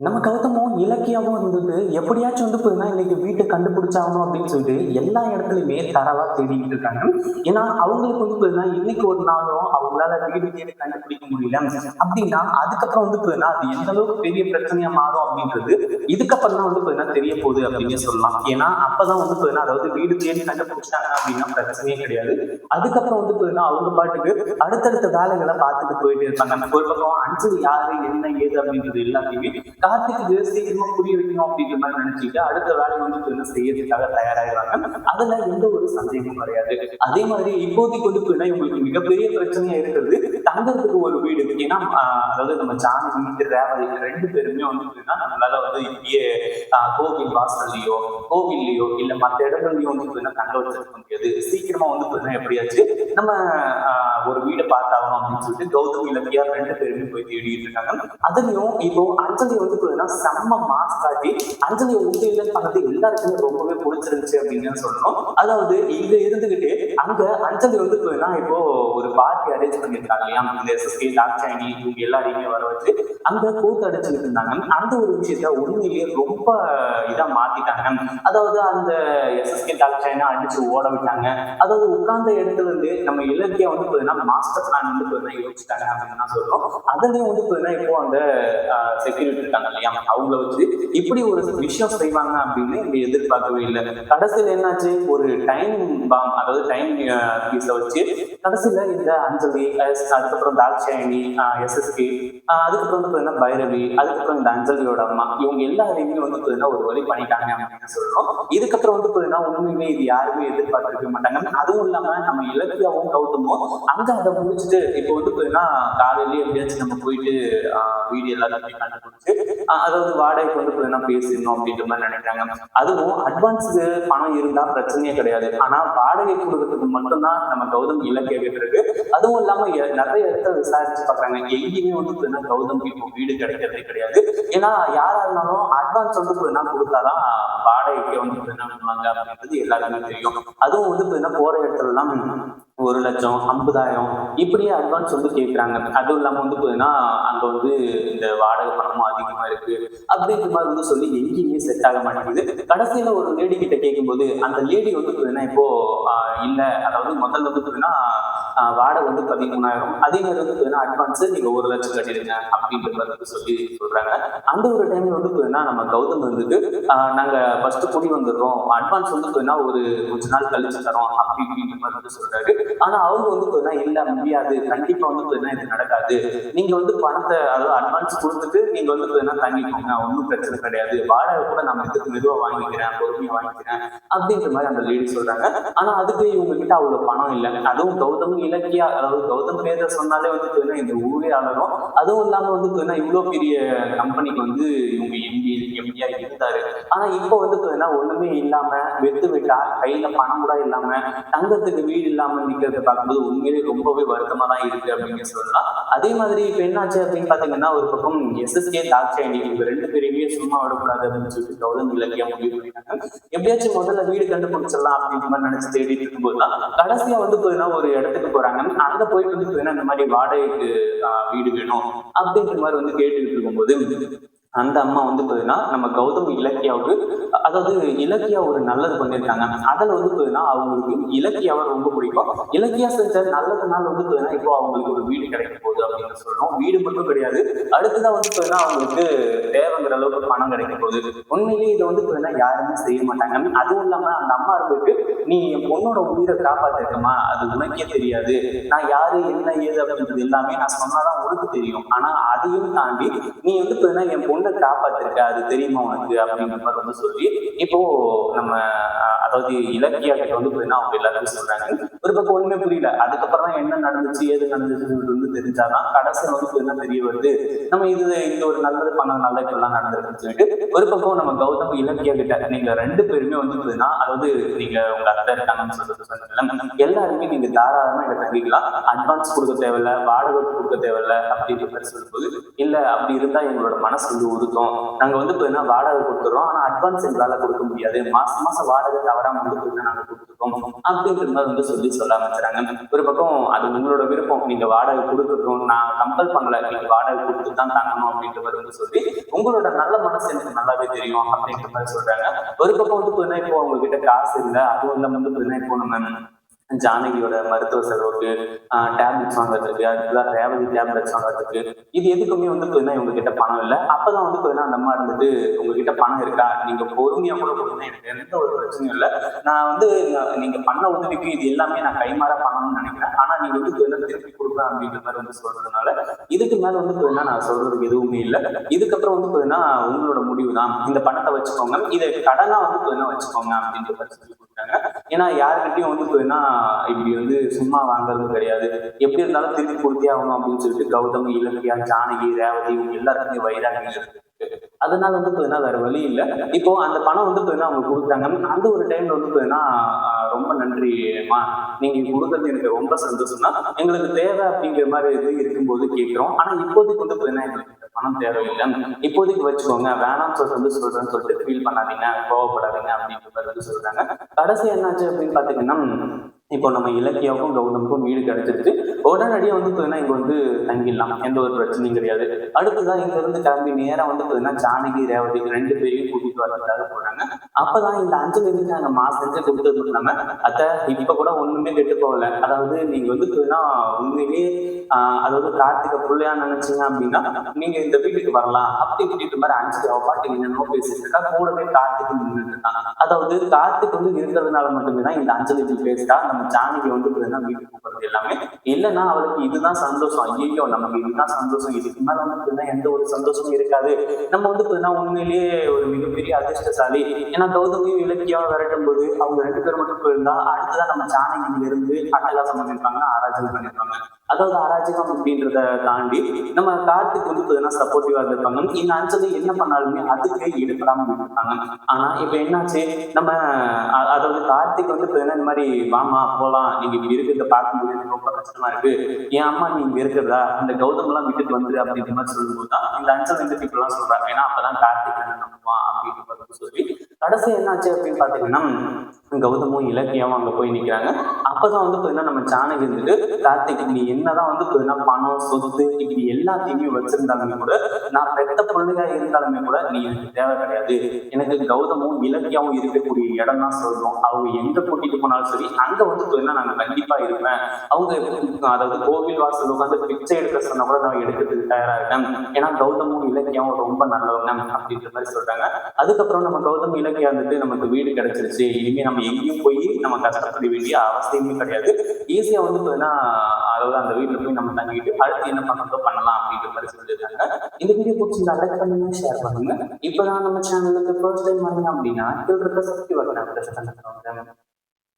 நம்ம கௌதமும் இலக்கியாவும் இருந்தது எப்படியாச்சும் வந்து போயிருந்தா இன்னைக்கு வீட்டை கண்டுபிடிச்சாகணும் அப்படின்னு சொல்லிட்டு எல்லா இடத்துலயுமே தரவா தேடிட்டு இருக்காங்க. ஏன்னா அவங்களுக்கு வந்து போயிருந்தா இன்னைக்கு ஒரு நாளும் அவங்களால வீடு தேடி கண்டுபிடிக்க முடியல அப்படின்னா அதுக்கப்புறம் வந்து போயிருந்தா அது எந்த அளவுக்கு பெரிய பிரச்சனையா மாறும் அப்படின்றது இதுக்கப்புறம் தான் வந்து பாத்தீங்கன்னா தெரிய போகுது அப்படின்னு சொல்லலாம். ஏன்னா அப்பதான் வந்து பாத்தீங்கன்னா அதாவது வீடு தேடி கண்டுபிடிச்சிட்டாங்க அப்படின்னா பிரச்சனையே கிடையாது. அதுக்கப்புறம் வந்து பாத்தீங்கன்னா அவங்க பாட்டுக்கு அடுத்தடுத்த வேலைகளை பார்த்துட்டு போயிட்டு இருப்பாங்க. ஒரு பக்கம் அஞ்சு யாரு என்ன ஏது அப்படின்றது எல்லாத்தையுமே கார்த்திக்கு சீக்கிரமா புரிய வைக்கணும் அப்படிங்கிற மாதிரி நினைச்சிட்டு அடுத்த வேலை வந்து என்ன செய்யறதுக்காக தயாராகிறாங்க அதுல எந்த ஒரு சந்தேகமும் கிடையாது. அதே மாதிரி இப்போதைக்கு வந்து போயிருந்தா இவங்களுக்கு மிகப்பெரிய பிரச்சனையா இருக்கிறது தங்கறதுக்கு ஒரு வீடு. ஏன்னா அதாவது நம்ம ஜானகி ரேவதி ரெண்டு பேருமே வந்து நம்மளால வந்து இங்கே கோவில் வாசல்லையோ கோவில்லையோ இல்ல மற்ற இடங்கள்லயோ வந்து தங்க வச்சிருக்க முடியாது. சீக்கிரமா வந்து எப்படியாச்சு நம்ம ஒரு வீடை பார்த்தாகணும் அப்படின்னு சொல்லிட்டு கௌதம் இலக்கியா ரெண்டு பேருமே போய் தேடிட்டு இருக்காங்க. அதுலயும் இப்போ அஞ்சலி வந்து போயிருந்தா செம்ம மாஸ் காட்டி அஞ்சலி உண்மையில பார்த்து எல்லாருக்குமே ரொம்பவே பிடிச்சிருந்துச்சு அப்படின்னு சொல்லணும். அதாவது இங்க இருந்துகிட்டு அங்க அஞ்சலி வந்து இப்போ ஒரு பார்ட்டி அரேஞ்ச் பண்ணியிருக்காங்க. இல்லையா? இந்த எஸ்எஸ்கே தாக்ஷாயணி இவங்க எல்லாரையுமே வர வச்சு அங்க கூத்து அடிச்சுட்டு இருந்தாங்க. அந்த ஒரு விஷயத்த உண்மையிலேயே ரொம்ப இதா மாத்திட்டாங்க. அதாவது அந்த எஸ்எஸ்கே தாக்ஷாயணி அடிச்சு ஓட விட்டாங்க. அதாவது உட்கார்ந்த இடத்துல இருந்து நம்ம இலக்கியம் வந்து போயிருந்தா மாஸ்டர் பிளான் வந்து போயிருந்தா யோசிச்சிட்டாங்க அப்படின்னு தான் சொல்றோம் அதுலயும் வந்து பார்த்தீங்கன்னா இப்போ அந்த செக்யூரிட்டி இருக்காங்க. இல்லையா அவங்கள வச்சு இப்படி ஒரு விஷயம் செய்வாங்க அப்படின்னு இங்க எதிர்பார்க்கவே இல்லை. கடைசியில் என்னாச்சு? ஒரு டைம் பாம் அதாவது டைம் பீஸை வச்சு கடைசியில இந்த அஞ்சலி அதுக்கப்புறம் தாட்சாயணி எஸ்எஸ்கே அதுக்கப்புறம் வந்து பார்த்தீங்கன்னா பைரவி அதுக்கப்புறம் இந்த அஞ்சலியோட அம்மா இவங்க எல்லாரையுமே வந்து பார்த்தீங்கன்னா ஒரு வழி பண்ணிட்டாங்க அப்படின்னு சொல்றோம். இதுக்கப்புறம் வந்து பார்த்தீங்கன்னா உண்மையுமே இது யாருமே எதிர்பார்த்திருக்க மாட்டாங்க. அதுவும் இல்லாம நம்ம இலக்கியாவும் கௌதமும் அங்க அதை முடிச்சுட்டு இப்போ வந்து பார்த்தீங்கன்னா காலையிலேயே எப்படியாச்சும் நம்ம போயிட்டு வீடியோ வீடு எல்லாத்தையும் கண்டுபிடிச்சு ஆஹ் அதாவது வாடகைக்கு வந்து பார்த்தீங்கன்னா பேசிடணும் அப்படின்ற மாதிரி நினைக்கிறாங்க. அதுவும் அட்வான்ஸுக்கு பணம் இருந்தா பிரச்சனையே கிடையாது. ஆனா வாடகை கொடுக்கறதுக்கு மட்டும்தான் நம்ம கௌதம் இலக்கிய இருக்கு அதுவும் இல்லாம நிறைய இடத்துல விசாரிச்சு பாக்குறாங்க எங்கேயுமே வந்து கௌதம் இப்போ வீடு கிடைக்கிறதே கிடையாது. ஏன்னா யாரா இருந்தாலும் அட்வான்ஸ் வந்து பார்த்தீங்கன்னா கொடுத்தாதான் வாடகைக்கு வந்து என்ன பண்ணுவாங்க அப்படின்றது எல்லாருமே தெரியும். அதுவும் வந்து பார்த்தீங்கன்னா போற இடத்துல எல்லாம் ஒரு லட்சம் ஐம்பதாயிரம் இப்படியே அட்வான்ஸ் வந்து கேட்குறாங்க அதுவும் இல்லாமல் வந்து பார்த்தீங்கன்னா அங்கே வந்து இந்த வாடகை பணமும் அதிகமாக இருக்கு. அப்படின்ற மாதிரி வந்து சொல்லி எங்கேயுமே செட் ஆக மாட்டேங்குது. கடைசியில் ஒரு லேடி கிட்ட கேட்கும்போது அந்த லேடி வந்து பார்த்தீங்கன்னா இப்போ இல்லை. அதாவது முதல்ல வந்து பார்த்தீங்கன்னா வாடகை வந்து பதிமூணாயிரம். அதே மாதிரி வந்து பார்த்தீங்கன்னா அட்வான்ஸ் நீங்கள் ஒரு லட்சம் கட்டிடுங்க அப்படின்ற மாதிரி வந்து சொல்லி சொல்கிறாங்க அந்த ஒரு டைம்ல வந்து பார்த்தீங்கன்னா நம்ம கௌதம் வந்துட்டு நாங்கள் ஃபஸ்ட்டு ஃபர்ஸ்ட் குடி வந்துடுறோம். அட்வான்ஸ் வந்து பார்த்தீங்கன்னா ஒரு கொஞ்ச நாள் கழிச்சு தரோம் அப்படி இப்படின்ற மாதிரி வந்து சொல்கிறாரு ஆனா அவங்க வந்து பார்த்தீங்கன்னா இல்ல முடியாது. கண்டிப்பா வந்து பார்த்தீங்கன்னா இது நடக்காது. நீங்க வந்து பணத்தை அதாவது அட்வான்ஸ் கொடுத்துட்டு நீங்க வந்து பார்த்தீங்கன்னா தங்கிக்கோங்க. ஒன்றும் பிரச்சனை கிடையாது. வாடகை கூட நம்ம இதுக்கு மெதுவா வாங்கிக்கிறேன் பொறுமையா வாங்கிக்கிறேன் அப்படின்ற மாதிரி அந்த லேடி சொல்றாங்க. ஆனா அதுக்கு இவங்க கிட்ட அவ்வளவு பணம் இல்லை. அதுவும் கௌதம் இலக்கியா அதாவது கௌதம் பேர சொன்னாலே வந்து பார்த்தீங்கன்னா இந்த ஊரே ஆளரும் அதுவும் இல்லாம வந்து பார்த்தீங்கன்னா இவ்வளவு பெரிய கம்பெனிக்கு வந்து இவங்க எம்பி எம்பியா இருந்தாரு. ஆனா இப்போ வந்து பார்த்தீங்கன்னா ஒண்ணுமே இல்லாம வெத்து விட்டா கையில பணம் கூட இல்லாம தங்கத்துக்கு வீடு இல்லாம அப்படிங்கிறத பார்க்கும்போது உண்மையிலே ரொம்பவே வருத்தமா தான் இருக்கு அப்படின்னு சொல்லலாம். அதே மாதிரி இப்ப என்னாச்சு அப்படின்னு பாத்தீங்கன்னா ஒரு பக்கம் எஸ்எஸ்கே தாக்ஷாயணி இவங்க ரெண்டு பேரையுமே சும்மா விடக்கூடாது அப்படின்னு சொல்லிட்டு கௌதம் இலக்கியா முடிவு பண்ணிட்டாங்க. எப்படியாச்சும் முதல்ல வீடு கண்டுபிடிச்சிடலாம் அப்படின்ற மாதிரி நினைச்சு தேடிட்டு இருக்கும்போது தான் கடைசியா வந்து போயின்னா ஒரு இடத்துக்கு போறாங்க. அங்க போயிட்டு வந்து போயின்னா இந்த மாதிரி வாடகைக்கு வீடு வேணும் அப்படின்ற மாதிரி வந்து கேட்டுக்கிட்டு இருக்கும்போது அந்த அம்மா வந்து பார்த்தீங்கன்னா நம்ம கௌதம் இலக்கியாவுக்கு அதாவது இலக்கியா ஒரு நல்லது பண்ணியிருக்காங்க. அதில் வந்து பார்த்தீங்கன்னா அவங்களுக்கு இலக்கியாவை ரொம்ப பிடிக்கும். இலக்கியா செஞ்ச நல்லதுனால வந்து பார்த்தீங்கன்னா இப்போ அவங்களுக்கு ஒரு வீடு கிடைக்க போகுது அப்படின்னு சொல்லணும். வீடு மட்டும் கிடையாது. அடுத்ததான் வந்து பார்த்தீங்கன்னா அவங்களுக்கு தேவைங்கிற அளவுக்கு பணம் கிடைக்க போகுது. உண்மையிலேயே இதை வந்து பார்த்தீங்கன்னா யாருமே செய்ய மாட்டாங்க. அதுவும் இல்லாமல் அந்த அம்மா இருந்துட்டு நீ என் பொண்ணோட உயிரை காப்பாத்திருக்கமா அது உனக்கே தெரியாது. நான் யாரு என்ன ஏது அப்படின்றது எல்லாமே நான் சொன்னாதான் உனக்கு தெரியும். ஆனா அதையும் தாண்டி நீ வந்து பார்த்தீங்கன்னா என் பொண்ணு காப்பாத்திருக்க அது தெரியுமா உனக்கு? அப்படிங்கிற மாதிரி வந்து சொல்லி இப்போ நம்ம அதாவது இலக்கிய வந்து பார்த்தீங்கன்னா அவங்க எல்லாருமே சொல்றாங்க? ஒரு பக்கம் ஒண்ணுமே புரியல. அதுக்கப்புறம் தான் என்ன நடந்துச்சு ஏது நடந்துச்சுன்னு வந்து தெரிஞ்சாதான் கடைசி வந்து என்ன தெரிய வருது? நம்ம இது இந்த ஒரு நல்லது பண்ண நல்ல இப்பெல்லாம் நடந்திருக்குன்னு சொல்லிட்டு ஒரு பக்கம் நம்ம கௌதம் இலக்கியா கிட்ட நீங்க ரெண்டு பேருமே வந்து பார்த்தீங்கன்னா அதாவது நீங்க உங்க அத்தை இருக்காங்கன்னு சொல்லிட்டு சொன்னீங்கல்ல எல்லாருமே நீங்க தாராளமா இதை தங்கிக்கலாம். அட்வான்ஸ் கொடுக்க தேவையில்ல வாடகை கொடுக்க தேவையில்ல அப்படின்ற மாதிரி சொல்லும்போது இல்ல அப்படி இருந்தா எங்களோட மனசு வந்து உருக்கும் நாங்க வந்து பார்த்தீங்கன்னா வாடகை கொடுத்துறோம் ஆனா அட்வான்ஸ் எங்களால கொடுக்க முடியாது. மாசம் மாசம் வாடகை தவறாம வந்து நாங்க கொடுத்துருக்கோம். அப்படின்ற மாதிரி வந்து சொல்லி சொல்ல ஆரம்பிச்சுறாங்க ஒரு பக்கம் அது உங்களோட விருப்பம் நீங்க வாடகை கொடுக்கட்டும் நான் கம்பல் பண்ணல நீங்க வாடகை கொடுத்து தான் தங்கணும் அப்படின்ற மாதிரி வந்து சொல்லி உங்களோட நல்ல மனசு எனக்கு நல்லாவே தெரியும் அப்படின்ற மாதிரி சொல்றாங்க. ஒரு பக்கம் வந்து பார்த்தீங்கன்னா இப்போ அவங்க கிட்ட காசு இல்லை அதுவும் இல்லாம வந்து பார்த்தீங்கன்னா இப்போ நம்ம ஜானகியோட மருத்துவ செலவுக்கு டேப்லெட்ஸ் வாங்குறதுக்கு அதுதான் ரேவதி டேப்லெட்ஸ் வாங்குறதுக்கு இது எதுக்குமே வந்து பார்த்தீங்கன்னா இவங்க கிட்ட பணம் இல்லை. அப்பதான் வந்து பார்த்தீங்கன்னா அந்த அம்மா இருந்துட்டு உங்ககிட்ட பணம் இருக்கா? நீங்க பொறுமையா கூட கொடுங்க. எனக்கு எந்த ஒரு பிரச்சனையும் இல்லை. நான் வந்து நீங்க பண்ண உதவிக்கு இது எல்லாமே நான் கைமாற பண்ணணும்னு நினைக்கிறேன். ஆனா நீங்க வந்து என்ன திருப்பி கொடுப்பேன் அப்படின்ற மாதிரி வந்து சொல்றதுனால இதுக்கு மேல வந்து பார்த்தீங்கன்னா நான் சொல்றதுக்கு எதுவுமே இல்லை. இதுக்கப்புறம் வந்து பார்த்தீங்கன்னா உங்களோட முடிவு தான் இந்த பணத்தை வச்சுக்கோங்க. இதை கடனா வந்து பார்த்தீங்கன்னா வச்சுக்கோங்க அப்படின்ற மாதிரி ஏன்னா யாருக்கிட்டையும் வந்து போயின்னா இப்படி வந்து சும்மா வாங்குறது கிடையாது. எப்படி இருந்தாலும் திருப்பி கொடுத்தே ஆகணும் அப்படின்னு சொல்லிட்டு கௌதம் இலக்கியா ஜானகி ரேவதி இவங்க எல்லாருக்குமே வைராகி அதனால வந்து பார்த்தீங்கன்னா வேற வழி இல்லை. இப்போ அந்த பணம் வந்து பார்த்தீங்கன்னா அவங்க கொடுத்தாங்க. அந்த ஒரு டைம்ல வந்து பார்த்தீங்கன்னா ரொம்ப நன்றிமா நீங்க கொடுக்கறது எனக்கு ரொம்ப சந்தோஷம் தான் எங்களுக்கு தேவை அப்படிங்கிற மாதிரி இது இருக்கும்போது கேட்கிறோம். ஆனா இப்போதைக்கு வந்து பார்த்தீங்கன்னா எங்களுக்கு பணம் தேவையில்லை இப்போதைக்கு வச்சுக்கோங்க வேணாம் சொல்லிட்டு வந்து சொல்றேன்னு சொல்லிட்டு ஃபீல் பண்ணாதீங்க கோவப்படாதீங்க அப்படின்ற வந்து சொல்றாங்க. கடைசி என்னாச்சு அப்படின்னு பாத்தீங்கன்னா இப்போ நம்ம இலக்கியாவுக்கும் கௌதமுக்கும் வீடு கிடைச்சிருச்சு. உடனடியாக வந்து பார்த்தீங்கன்னா இங்க வந்து தங்கிடலாம். எந்த ஒரு பிரச்சனையும் கிடையாது. அடுத்ததான் இங்க இருந்து கிளம்பி நேரம் வந்து பார்த்தீங்கன்னா ஜானகி ரேவதி ரெண்டு பேரையும் கூட்டிட்டு வரதுக்காக போறாங்க. அப்பதான் இந்த அஞ்சு பேருக்கு நாங்க மாசம் செஞ்சு கொடுத்தது மட்டும் இல்லாம அத்தை இப்ப கூட ஒண்ணுமே கெட்டு போகல. அதாவது நீங்க வந்து பார்த்தீங்கன்னா உண்மையிலேயே அதாவது கார்த்திகை பிள்ளையா நினைச்சீங்க அப்படின்னா நீங்க இந்த வீட்டுக்கு வரலாம். அப்படி இப்படின்ற மாதிரி அஞ்சு அவ பாட்டு என்னென்னோ பேசிட்டு இருக்கா. கூடவே கார்த்திக் நின்றுட்டு இருக்கான். அதாவது கார்த்திக் வந்து இருக்கிறதுனால மட்டுமே தான் இந்த அஞ்சலி இப்படி பேசுறா. நம்ம ஜானகி வந்து பார்த்தீங்கன்னா வீட்டுக்கு போகிறது எல்லாமே. இல்லைன்னா அவருக்கு இதுதான் சந்தோஷம். ஐயோ நமக்கு இதுதான் சந்தோஷம். இதுக்கு மேலே வந்து பார்த்தீங்கன்னா எந்த ஒரு சந்தோஷமும் இருக்காது. நம்ம வந்து பார்த்தீங்கன்னா உண்மையிலேயே ஒரு மிகப்பெரிய அதிர்ஷ்டசாலி. ஏன்னா கௌதமி இலக்கியாவும் விரட்டும் போது அவங்க ரெண்டு பேர் மட்டும் போயிருந்தா அடுத்ததான் நம்ம ஜானகியில இருந்து அட்டகாசம் பண்ணிருப்பாங்க ஆராய்ச்சி பண்ணியிருப்பாங்க. அதாவது அராஜகம் அப்படின்றத தாண்டி நம்ம கார்த்திக் வந்து பார்த்தீங்கன்னா சப்போர்ட்டிவா இருந்திருப்பாங்க. இந்த அஞ்சலி என்ன பண்ணாலுமே அதுக்கு ஈடுபடாம இருப்பாங்க ஆனா இப்ப என்னாச்சு? நம்ம அதாவது கார்த்திக் வந்து பார்த்தீங்கன்னா இந்த மாதிரி வாமா போலாம். நீங்க இப்படி இருக்கிறத பார்க்கும்போது எனக்கு ரொம்ப கஷ்டமா இருக்கு. என் அம்மா நீ இங்க இருக்கிறதா? இந்த கௌதம் எல்லாம் வீட்டுக்கு வந்துரு அப்படின்ற மாதிரி சொல்லும்போது தான் இந்த அஞ்சல் இந்த இப்படி எல்லாம் சொல்றாங்க? ஏன்னா அப்பதான் கார்த்திக் நம்புவான் அப்படின்னு சொல்லி கடைசி என்னாச்சு அப்படின்னு பாத்தீங்கன்னா கௌதமும் இலக்கியாவும் அங்க போய் நிக்கிறாங்க. அப்பதான் வந்து பார்த்தீங்கன்னா நம்ம ஜானகி இருந்துட்டு கார்த்திக் நீ என்னதான் வந்து பார்த்தீங்கன்னா பணம் சொத்து இப்படி எல்லாத்தையுமே வச்சிருந்தாலுமே கூட நான் பெத்த பிள்ளையா இருந்தாலுமே கூட நீ எனக்கு தேவை கிடையாது. எனக்கு கௌதமும் இலக்கியாவும் இருக்கக்கூடிய இடம் தான் சொல்றோம் அவங்க எங்க கூட்டிட்டு போனாலும் சரி அங்க வந்து பார்த்தீங்கன்னா நான் கண்டிப்பா இருப்பேன். அவங்க அதாவது கோவில் வாசல் உட்காந்து பிச்சை எடுக்க சொன்னா கூட நான் எடுக்கிறதுக்கு தயாரா இருக்கேன். ஏன்னா கௌதமும் இலக்கியமும் ரொம்ப நல்லவங்க அப்படின்ற மாதிரி சொல்றாங்க. அதுக்கப்புறம் நம்ம கௌதம் இலக்கியா வந்துட்டு நமக்கு வீடு கிடைச்சிருச்சு. இனிமே நம்ம எங்கேயும் போய் நம்ம கஷ்டப்பட வேண்டிய அவசியமே கிடையாது. ஈஸியா வந்து பார்த்தீங்கன்னா அதாவது அந்த வீட்டுல போய் நம்ம தங்கிட்டு அடுத்து என்ன பண்ணதோ பண்ணலாம் அப்படின்ற மாதிரி சொல்லியிருக்காங்க. இந்த வீடியோ பிடிச்சிருந்தா லைக் பண்ணுங்க ஷேர் பண்ணுங்க. இப்பதான் நம்ம சேனலுக்கு ஃபர்ஸ்ட் டைம் வரீங்க அப்படின்னா இதுல இருக்க சக்தி வரணும் பிரச்சனை